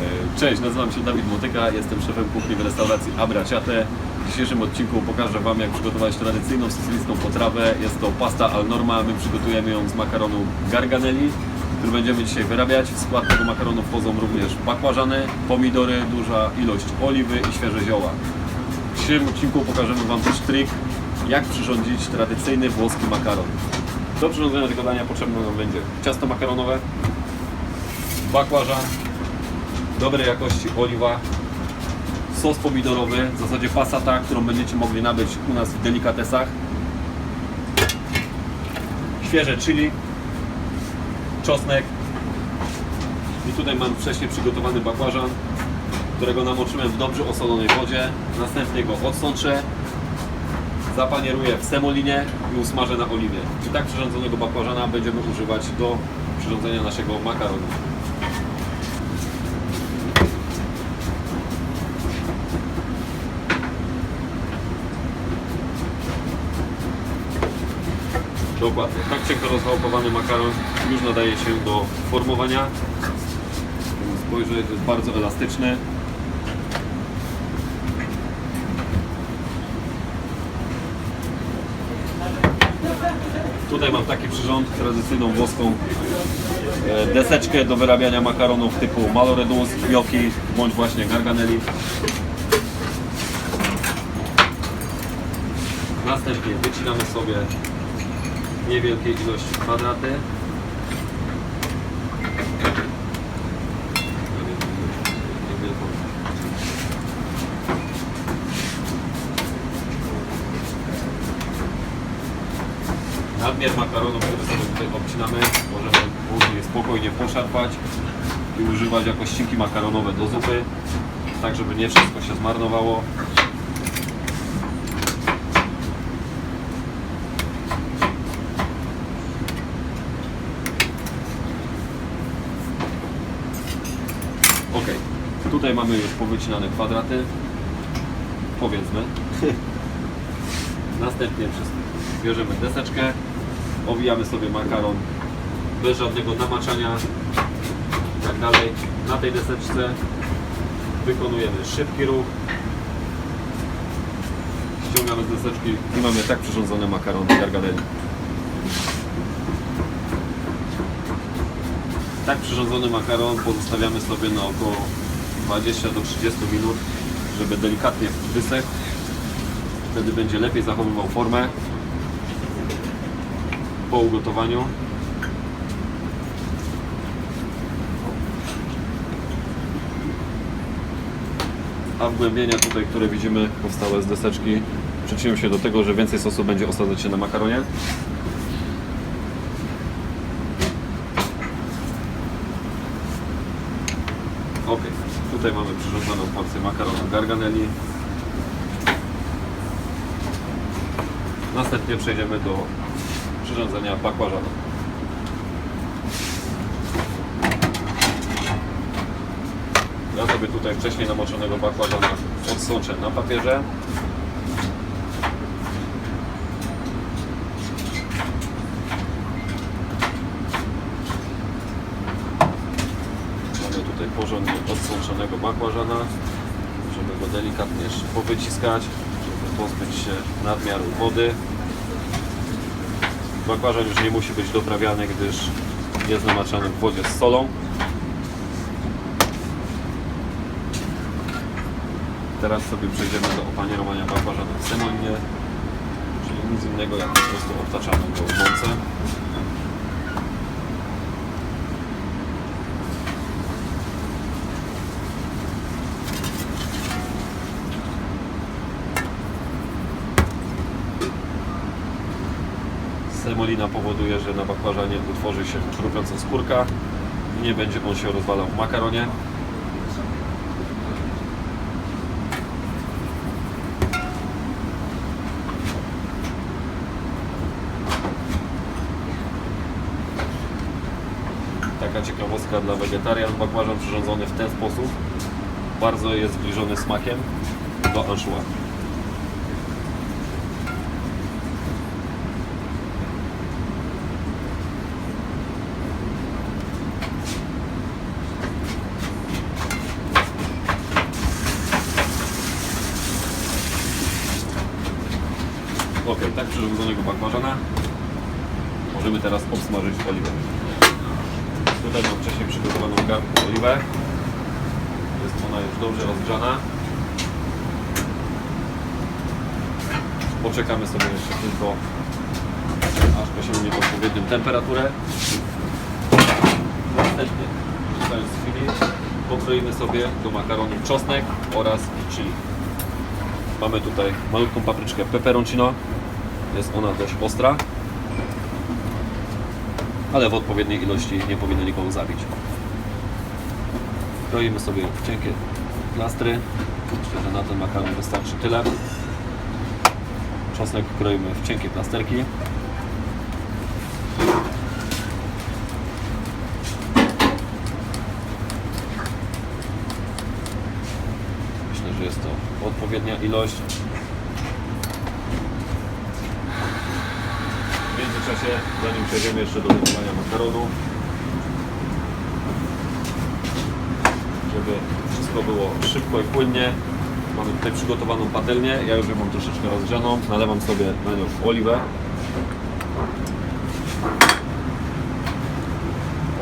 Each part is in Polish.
E, Cześć, nazywam się Dawid Motyka, jestem szefem kuchni w restauracji Abraciate. W dzisiejszym odcinku pokażę Wam, jak przygotować tradycyjną sycylijską potrawę. Jest to pasta al norma, my przygotujemy ją z makaronu garganelli, który będziemy dzisiaj wyrabiać. W skład tego makaronu wchodzą również bakłażany, pomidory, duża ilość oliwy i świeże zioła. W dzisiejszym odcinku pokażemy Wam też trik, jak przyrządzić tradycyjny włoski makaron. Do przyrządzenia tego dania potrzebne nam będzie ciasto makaronowe, bakłażan, dobrej jakości oliwa, sos pomidorowy, w zasadzie passata, którą będziecie mogli nabyć u nas w delikatesach, świeże chili, czosnek i tutaj mam wcześniej przygotowany bakłażan, którego namoczyłem w dobrze osolonej wodzie, następnie go odsączę, zapanieruję w semolinie i usmażę na oliwie. I tak przyrządzonego bakłażana będziemy używać do przyrządzenia naszego makaronu. Dokładnie. Tak cienko rozwałkowany makaron już nadaje się do formowania. Spojrzeć, jest bardzo elastyczny. Tutaj mam taki przyrząd, tradycyjną włoską e, deseczkę do wyrabiania makaronów typu maloredus, gnocchi bądź właśnie garganelli. Następnie wycinamy sobie niewielkiej ilości kwadraty. Nadmiar makaronu, który sobie tutaj obcinamy, możemy później spokojnie poszarpać i używać jako ścinki makaronowe do zupy, tak żeby nie wszystko się zmarnowało. Ok, tutaj mamy już powycinane kwadraty, powiedzmy. Następnie bierzemy deseczkę, owijamy sobie makaron bez żadnego namaczania i tak dalej. Na tej deseczce wykonujemy szybki ruch. Ściągamy z deseczki i mamy tak przyrządzony makaron garganelli. Tak przyrządzony makaron pozostawiamy sobie na około 20 do 30 minut, żeby delikatnie wysechł. Wtedy będzie lepiej zachowywał formę po ugotowaniu. A wgłębienia tutaj, które widzimy powstałe z deseczki przyczynią się do tego, że więcej sosu będzie osadzać się na makaronie. Ok, tutaj mamy przyrządzoną porcję makaronu garganelli. Następnie przejdziemy do przyrządzenia bakłażana. Ja sobie tutaj wcześniej namoczonego bakłażana odsączę na papierze. Mamy tutaj porządnie odsączonego bakłażana. Możemy go delikatnie powyciskać, żeby pozbyć się nadmiaru wody. Bakłażan już nie musi być doprawiany, gdyż jest namaczany w wodzie z solą. Teraz sobie przejdziemy do opanierowania bakłażana w semolinie, czyli nic innego jak po prostu obtaczamy go w mące. Semolina powoduje, że na bakłażanie utworzy się chrupiąca skórka i nie będzie on się rozwalał w makaronie. Taka ciekawostka dla wegetarian, bakłażan przyrządzony w ten sposób bardzo jest zbliżony smakiem do anchois. Ok, tak przyrządzonego bakłażana możemy obsmażyć oliwę. Tutaj mam wcześniej przygotowaną w garnku oliwę. Jest ona już dobrze rozgrzana. Poczekamy sobie jeszcze tylko, aż osiągnie odpowiednią temperaturę. Następnie, korzystając z chwili, pokroimy sobie do makaronu czosnek oraz chili. Mamy tutaj malutką papryczkę peperoncino. Jest ona dość ostra, ale w odpowiedniej ilości nie powinno nikogo zabić. Kroimy sobie cienkie plastry. Myślę, że na ten makaron wystarczy tyle. Czosnek kroimy w cienkie plasterki. Myślę, że jest to odpowiednia ilość. Zanim przejdziemy jeszcze do gotowania makaronu, żeby wszystko było szybko i płynnie, mamy tutaj przygotowaną patelnię. Ja już ją mam troszeczkę rozgrzaną. Nalewam sobie na nią oliwę.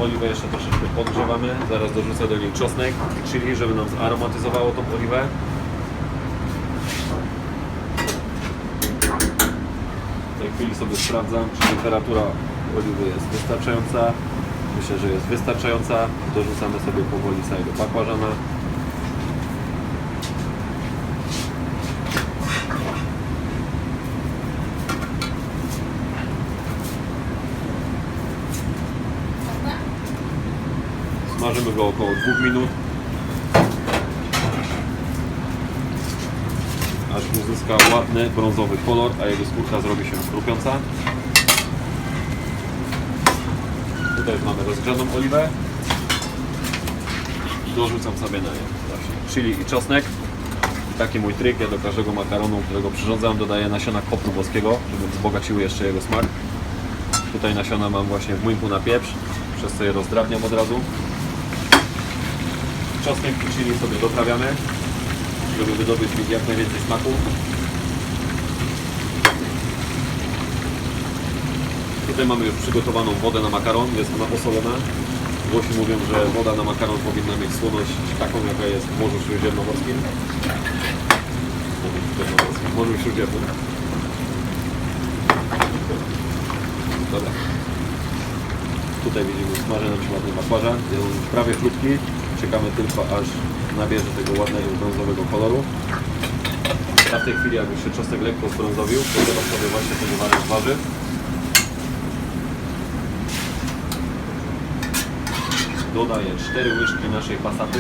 Oliwę jeszcze troszeczkę podgrzewamy. Zaraz dorzucę do niej czosnek, czyli żeby nam zaromatyzowało tą oliwę. W tej chwili sobie sprawdzam, czy temperatura oliwy jest wystarczająca. Myślę, że jest wystarczająca. Dorzucamy sobie powoli całego bakłażana. Smażymy go około 2 minut. Aż uzyska ładny brązowy kolor, a jego skórka zrobi się chrupiąca. Tutaj mamy rozgrzaną oliwę. Dorzucam sobie na właśnie chili i czosnek. I taki mój tryk, ja do każdego makaronu, którego przyrządzam, dodaję nasiona kopru włoskiego, żeby wzbogaciły jeszcze jego smak. Tutaj nasiona mam właśnie w młynku na pieprz, przez co je rozdrabniam od razu. Czosnek i chili sobie doprawiamy, żeby wydobyć jak najwięcej smaku. Tutaj mamy już przygotowaną wodę na makaron, jest ona osolona. Włosi mówią, że woda na makaron powinna mieć słoność taką, jaka jest w Morzu Śródziemnomorskim. W Morzu Śródziemnym. Dobra. Tutaj widzimy, smaży nam się ładny bakłażan, jest prawie chrupki. Czekamy tylko aż nabierze tego ładnego brązowego koloru. A w tej chwili, jak już się czosnek lekko zbrązowił, to dodam sobie właśnie tego wariant warzyw. Dodaję 4 łyżki naszej pasaty.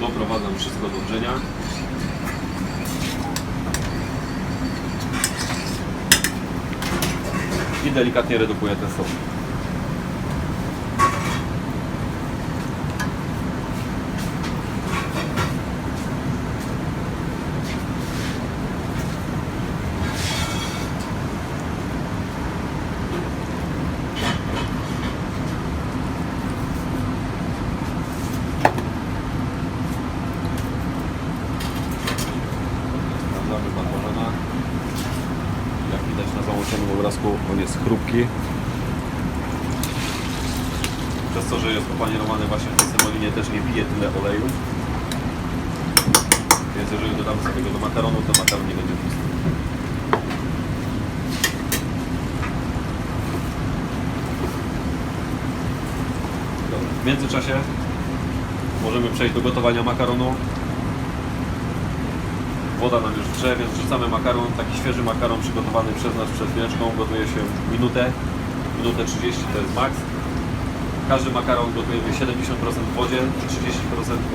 Doprowadzam wszystko do wrzenia. Delikatnie redukuję ten sos. Sprawdzamy bakłażana. Jak widać na załączonym obrazku, on jest chrupki. Przez to, że jest opanierowany właśnie w tej semolinie, też nie pije tyle oleju. Więc jeżeli dodamy sobie go do makaronu, to makaron nie będzie pusty. W międzyczasie możemy przejść do gotowania makaronu. Woda nam już grze, więc wrzucamy makaron, taki świeży makaron przygotowany przez nas przed chwileczką, gotuje się minutę, minutę 30 to jest maks. Każdy makaron gotujemy 70% w wodzie, 30%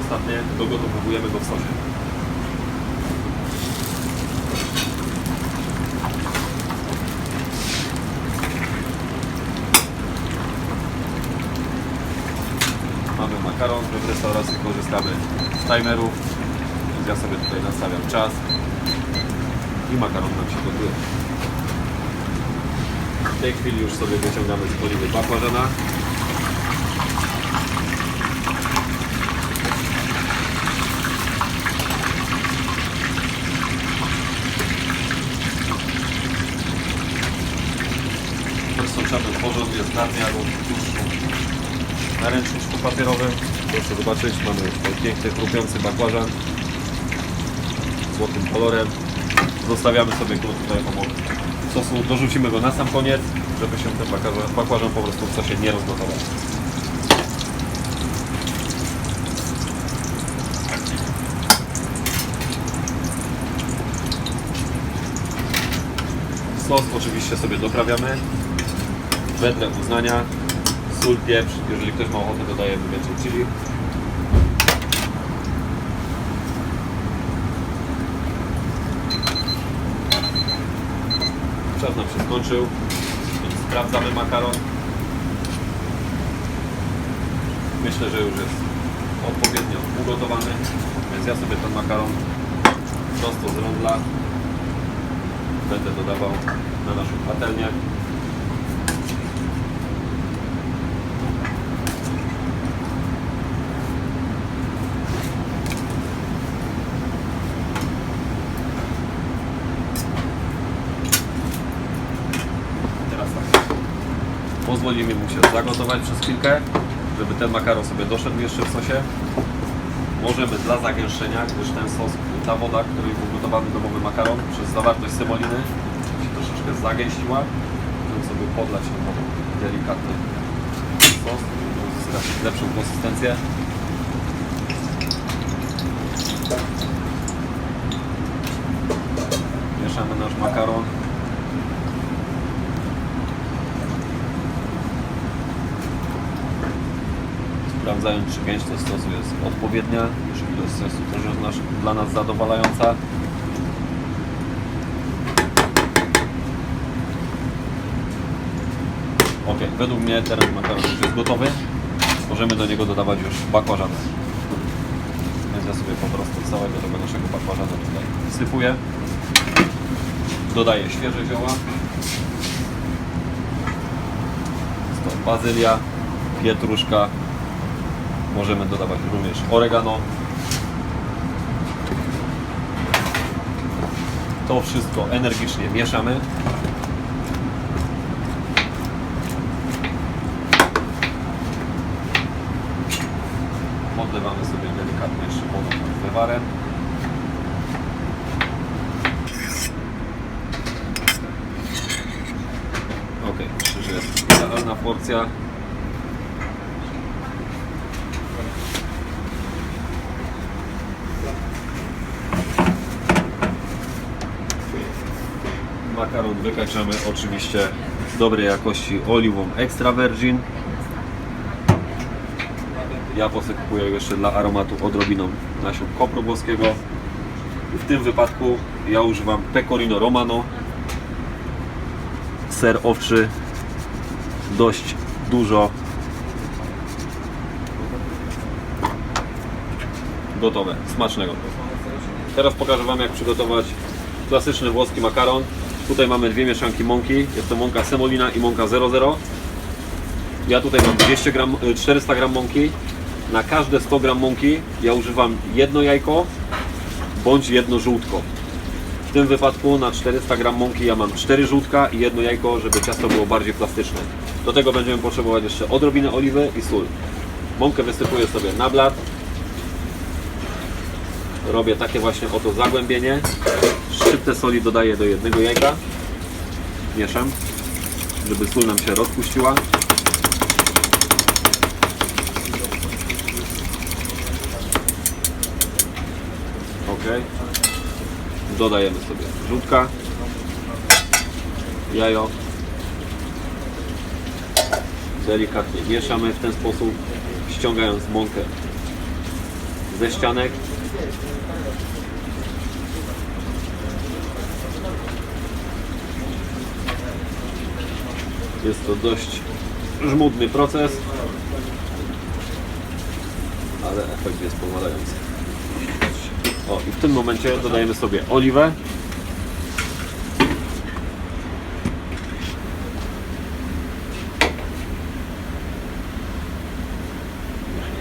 ostatnie dogotowujemy go w sosie. Mamy makaron, my w restauracji korzystamy z timerów, ja sobie tutaj nastawiam czas i makaron nam się gotuje. W tej chwili już sobie wyciągamy z oliwy bakłażana. Przesączamy porządnie z nadmiarą na ręczniczku papierowym. Proszę zobaczyć, mamy piękny chrupiący bakłażan złotym kolorem. Zostawiamy sobie go tutaj obok sosu. Dorzucimy go na sam koniec, żeby się ten bakłażan, po prostu w sosie nie rozgotował. Sos oczywiście sobie doprawiamy. Wedle uznania. Sól, pieprz. Jeżeli ktoś ma ochotę, dodajemy więcej chili. Czas nam się skończył, więc sprawdzamy makaron. Myślę, że już jest odpowiednio ugotowany, więc ja sobie ten makaron prosto z rondla będę dodawał na naszą patelnię. Teraz tak. Pozwolimy mu się zagotować przez chwilkę, żeby ten makaron sobie doszedł jeszcze w sosie. Możemy dla zagęszczenia, gdyż ten sos, ta woda, której był gotowany domowy makaron przez zawartość semoliny się troszeczkę zagęściła. Możemy sobie podlać na wodą delikatny sos, uzyskać lepszą konsystencję. Mieszamy nasz makaron. Sprawdzając czy gęstość sosu jest odpowiednia, czy ilość sosu też jest nasz, dla nas zadowalająca. Ok, według mnie teraz makaron już jest gotowy. Możemy do niego dodawać już bakłażany. Więc ja sobie po prostu całego tego naszego bakłażana tutaj wsypuję. Dodaję świeże zioła. Jest to bazylia, pietruszka, Możemy dodawać również oregano. To wszystko energicznie mieszamy. Podlewamy sobie delikatnie jeszcze wodą wywarem. Ok, myślę, że jest idealna porcja. Makaron wykaczamy oczywiście dobrej jakości oliwą extra virgin. Ja posypuję jeszcze dla aromatu odrobiną nasion kopru włoskiego. W tym wypadku ja używam pecorino romano. Ser owczy dość dużo. Gotowe, smacznego. Teraz pokażę Wam jak przygotować klasyczny włoski makaron. Tutaj mamy dwie mieszanki mąki. Jest to mąka semolina i mąka 00. Ja tutaj mam 200 gram, y, 400 gram mąki. Na każde 100 gram mąki ja używam jedno jajko bądź jedno żółtko. W tym wypadku na 400 gram mąki ja mam 4 żółtka i jedno jajko, żeby ciasto było bardziej plastyczne. Do tego będziemy potrzebować jeszcze odrobinę oliwy i sól. Mąkę wysypuję sobie na blat. Robię takie właśnie oto zagłębienie. Szczyptę soli dodaję do jednego jajka. Mieszam, żeby sól nam się rozpuściła. Ok. Dodajemy sobie żółtka, jajo. Delikatnie mieszamy w ten sposób, ściągając mąkę ze ścianek. Jest to dość żmudny proces, ale efekt jest powalający. O, i w tym momencie dodajemy sobie oliwę.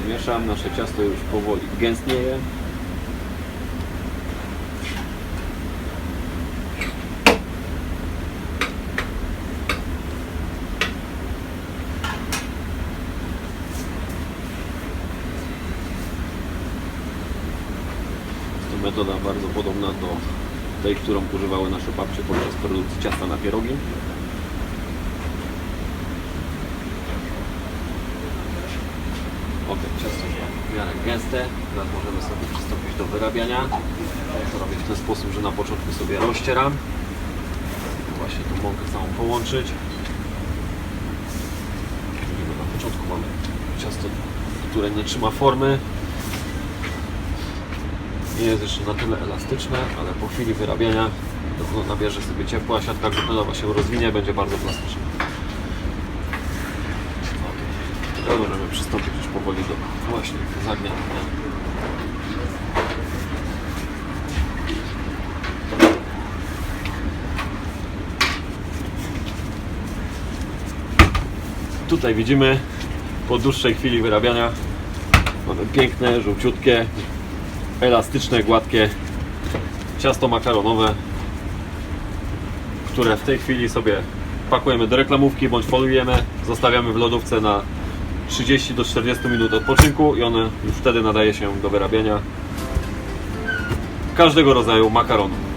Mieszam, nasze ciasto już powoli gęstnieje. Metoda bardzo podobna do tej, którą używały nasze babcie podczas produkcji ciasta na pierogi. Ok, ciasto jest w miarę gęste. Teraz możemy sobie przystąpić do wyrabiania. To robię w ten sposób, że na początku sobie rozcieram. Właśnie tą mąkę całą połączyć. Na początku mamy ciasto, które nie trzyma formy. Nie jest jeszcze na tyle elastyczne, ale po chwili wyrabiania nabierze sobie ciepła, siatka glutenowa się rozwinie, będzie bardzo plastyczna. Teraz możemy przystąpić już powoli do właśnie zagniatania. Tutaj widzimy po dłuższej chwili wyrabiania mamy piękne, żółciutkie, elastyczne, gładkie ciasto makaronowe, które w tej chwili sobie pakujemy do reklamówki bądź folujemy, zostawiamy w lodówce na 30 do 40 minut odpoczynku i one już wtedy nadaje się do wyrabiania każdego rodzaju makaronu.